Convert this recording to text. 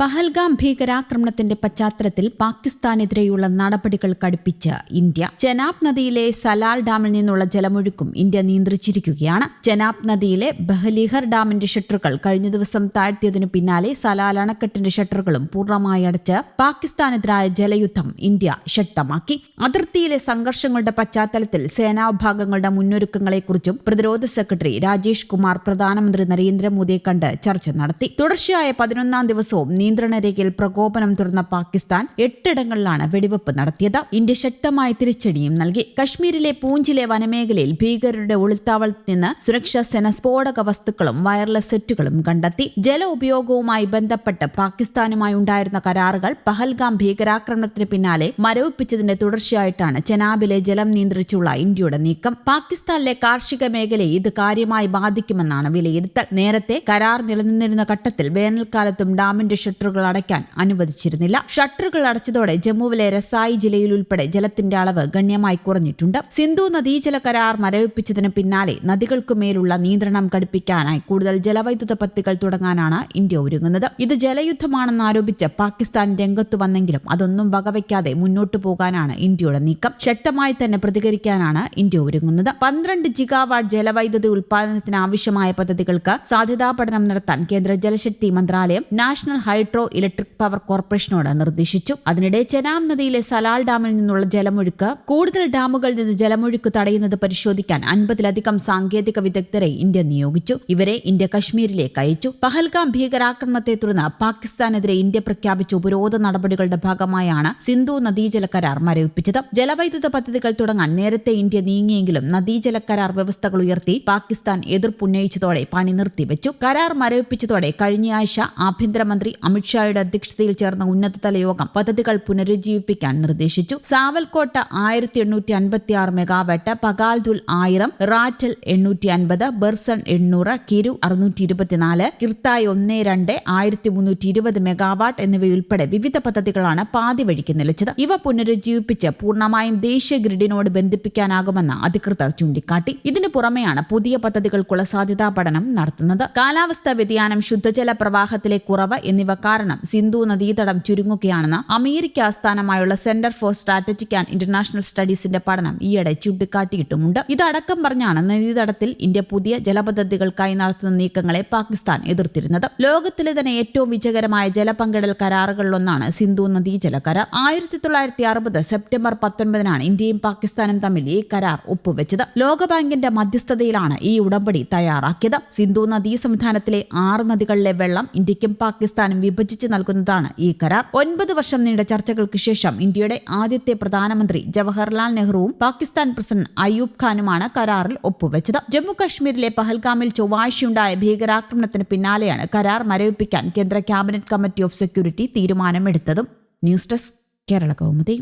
പഹൽഗാം ഭീകരാക്രമണത്തിന്റെ പശ്ചാത്തലത്തിൽ പാകിസ്ഥാനെതിരെയുള്ള നടപടികൾ കടുപ്പിച്ച് ഇന്ത്യ. ചെനാബ് നദിയിലെ സലാൽ ഡാമിൽ നിന്നുള്ള ജലമൊഴുക്കും ഇന്ത്യ നിയന്ത്രിച്ചിരിക്കുകയാണ്. ചെനാബ് നദിയിലെ ബഹലിഹർ ഡാമിന്റെ ഷട്ടറുകൾ കഴിഞ്ഞ ദിവസം താഴ്ത്തിയതിനു പിന്നാലെ സലാൽ അണക്കെട്ടിന്റെ ഷട്ടറുകളും പൂർണമായി അടച്ച് പാകിസ്ഥാനെതിരായ ജലയുദ്ധം ഇന്ത്യ ശക്തമാക്കി. അതിർത്തിയിലെ സംഘർഷങ്ങളുടെ പശ്ചാത്തലത്തിൽ സേനാവിഭാഗങ്ങളുടെ മുന്നൊരുക്കങ്ങളെക്കുറിച്ചും പ്രതിരോധ സെക്രട്ടറി രാജേഷ് കുമാർ പ്രധാനമന്ത്രി നരേന്ദ്രമോദിയെ കണ്ട് ചർച്ച നടത്തി. തുടർച്ചയായ പതിനൊന്നാം ദിവസവും നിയന്ത്രണ രേഖയിൽ പ്രകോപനം തുറന്ന പാകിസ്ഥാൻ എട്ടിടങ്ങളിലാണ് വെടിവെപ്പ് നടത്തിയത്. ഇന്ത്യ ശക്തമായ തിരിച്ചടിയും നൽകി. കശ്മീരിലെ പൂഞ്ചിലെ വനമേഖലയിൽ ഭീകരരുടെ ഒളിത്താവളത്തിൽ നിന്ന് സുരക്ഷാ സേന സ്ഫോടക വസ്തുക്കളും വയർലെസ് സെറ്റുകളും കണ്ടെത്തി. ജല ഉപയോഗവുമായി ബന്ധപ്പെട്ട് പാകിസ്ഥാനുമായി ഉണ്ടായിരുന്ന കരാറുകൾ പഹൽഗാം ഭീകരാക്രമണത്തിന് പിന്നാലെ മരവിപ്പിച്ചതിന്റെ തുടർച്ചയായിട്ടാണ് ചെനാബിലെ ജലം നിയന്ത്രിച്ചുള്ള ഇന്ത്യയുടെ നീക്കം. പാകിസ്ഥാനിലെ കാർഷിക മേഖലയെ ഇത് കാര്യമായി ബാധിക്കുമെന്നാണ് വിലയിരുത്തൽ. നേരത്തെ കരാർ നിലനിന്നിരുന്ന ഘട്ടത്തിൽ വേനൽക്കാലത്തും ഡാമിന്റെ ഷട്ടറുകൾ അടയ്ക്കാൻ അനുവദിച്ചിരുന്നില്ല. ഷട്ടറുകൾ അടച്ചതോടെ ജമ്മുവിലെ രസായി ജില്ലയിൽ ഉൾപ്പെടെ ജലത്തിന്റെ അളവ് ഗണ്യമായി കുറഞ്ഞിട്ടുണ്ട്. സിന്ധു നദീജല കരാർ മരവിപ്പിച്ചതിന് പിന്നാലെ നദികൾക്കുമേലുള്ള നിയന്ത്രണം കടുപ്പിക്കാനായി കൂടുതൽ ജലവൈദ്യുത പദ്ധതികൾ തുടങ്ങാനാണ് ഇന്ത്യ ഒരുങ്ങുന്നത്. ഇത് ജലയുദ്ധമാണെന്ന് ആരോപിച്ച് പാകിസ്ഥാൻ രംഗത്തു വന്നെങ്കിലും അതൊന്നും വകവയ്ക്കാതെ മുന്നോട്ടു പോകാനാണ് ഇന്ത്യയുടെ നീക്കം. ശക്തമായി തന്നെ പ്രതികരിക്കാനാണ് ഇന്ത്യ ഒരുങ്ങുന്നത്. പന്ത്രണ്ട് ജിഗാവാട്ട് ജലവൈദ്യുതി ഉൽപാദനത്തിന് ആവശ്യമായ പദ്ധതികൾക്ക് സാധ്യതാ പഠനം നടത്താൻ കേന്ദ്ര ജലശക്തി മന്ത്രാലയം നാഷണൽ ഹൈഡ്രോ ഇലക്ട്രിക് പവർ കോർപ്പറേഷനോട് നിർദ്ദേശിച്ചു. അതിനിടെ ചെനാം നദിയിലെ സലാൽ ഡാമിൽ നിന്നുള്ള ജലമൊഴുക്ക് കൂടുതൽ ഡാമുകളിൽ നിന്ന് ജലമൊഴുക്ക് തടയുന്നത് പരിശോധിക്കാൻ അൻപതിലധികം സാങ്കേതിക വിദഗ്ധരെ ഇന്ത്യ നിയോഗിച്ചു. ഇവരെ ഇന്ത്യ കശ്മീരിലേക്ക് അയച്ചു. പഹൽഗാം ഭീകരാക്രമണത്തെ തുടർന്ന് പാകിസ്ഥാനെതിരെ ഇന്ത്യ പ്രഖ്യാപിച്ച ഉപരോധ നടപടികളുടെ ഭാഗമായാണ് സിന്ധു നദീജല കരാർ മരവിപ്പിച്ചത്. ജലവൈദ്യുത പദ്ധതികൾ തുടങ്ങാൻ നേരത്തെ ഇന്ത്യ നീങ്ങിയെങ്കിലും നദീജല കരാർ വ്യവസ്ഥകൾ ഉയർത്തി പാകിസ്ഥാൻ എതിർപ്പുന്നയിച്ചതോടെ പണി നിർത്തിവെച്ചു. കരാർ മരവിപ്പിച്ചതോടെ കഴിഞ്ഞയാഴ്ച ആഭ്യന്തരമന്ത്രി അമിത്ഷായുടെ അധ്യക്ഷതയിൽ ചേർന്ന ഉന്നതതല യോഗം പദ്ധതികൾ പുനരുജ്ജീവിപ്പിക്കാൻ നിർദ്ദേശിച്ചു. സാവൽകോട്ട് ആയിരത്തി എണ്ണൂറ്റി അൻപത്തി ആറ് മെഗാവാട്ട് പകാൽദുൽ ആയിരം റാറ്റൽ എണ്ണൂറ്റി അൻപത് ബെർസൺ എണ്ണൂറ് കിരു അറുന്നൂറ്റി ഇരുപത്തിനാല് കിർത്തായ് ഒന്ന് രണ്ട് ആയിരത്തി മുന്നൂറ്റി ഇരുപത് മെഗാവാട്ട് എന്നിവയുൾപ്പെടെ വിവിധ പദ്ധതികളാണ് പാതി വഴിക്ക് നിലച്ചത്. ഇവ പുനരുജ്ജീവിപ്പിച്ച് പൂർണമായും ദേശീയ ഗ്രിഡിനോട് ബന്ധിപ്പിക്കാനാകുമെന്ന് അധികൃതർ ചൂണ്ടിക്കാട്ടി. ഇതിനു പുറമെയാണ് പുതിയ പദ്ധതികൾക്കുള്ള സാധ്യതാ പഠനം നടത്തുന്നത്. കാലാവസ്ഥാ വ്യതിയാനം ശുദ്ധജല പ്രവാഹത്തിലെ കുറവ് എന്നിവ കാരണം സിന്ധു നദീതടം ചുരുങ്ങുകയാണെന്ന് അമേരിക്ക ആസ്ഥാനമായുള്ള Center for Strategic and International സ്റ്റഡീസിന്റെ പഠനം ഈയിടെ ചൂണ്ടിക്കാട്ടിയിട്ടുമുണ്ട്. ഇതടക്കം പറഞ്ഞാണ് നദീതടത്തിൽ ഇന്ത്യ പുതിയ ജലപദ്ധതികൾക്കായി നടത്തുന്ന നീക്കങ്ങളെ പാകിസ്ഥാൻ എതിർത്തിരുന്നത്. ലോകത്തിലെ തന്നെ ഏറ്റവും വിജയകരമായ ജലപങ്കിടൽ കരാറുകളിലൊന്നാണ് സിന്ധു നദീജല കരാർ ആയിരത്തി തൊള്ളായിരത്തി അറുപത് സെപ്റ്റംബർ പത്തൊൻപതിനാണ് ഇന്ത്യയും പാകിസ്ഥാനും തമ്മിൽ ഈ കരാർ ഒപ്പുവെച്ചത്. ലോകബാങ്കിന്റെ മധ്യസ്ഥതയിലാണ് ഈ ഉടമ്പടി തയ്യാറാക്കിയത്. സിന്ധു നദീ സംവിധാനത്തിലെ ആറ് നദികളിലെ വെള്ളം ഇന്ത്യക്കും പാകിസ്ഥാനും വിഭജിച്ച് നൽകുന്നതാണ് ഈ കരാർ. ഒൻപത് വർഷം നീണ്ട ചർച്ചകൾക്ക് ശേഷം ഇന്ത്യയുടെ ആദ്യത്തെ പ്രധാനമന്ത്രി ജവഹർലാൽ നെഹ്റുവും പാകിസ്ഥാൻ പ്രസിഡന്റ് അയൂബ് ഖാനുമാണ് കരാറിൽ ഒപ്പുവെച്ചത്. ജമ്മു കാശ്മീരിലെ പഹൽഗാമിൽ ചൊവ്വാഴ്ചയുണ്ടായ ഭീകരാക്രമണത്തിന് പിന്നാലെയാണ് കരാർ മരവിപ്പിക്കാൻ കേന്ദ്ര cabinet committee of security തീരുമാനമെടുത്തതും. News desk Kerala Kaumudi.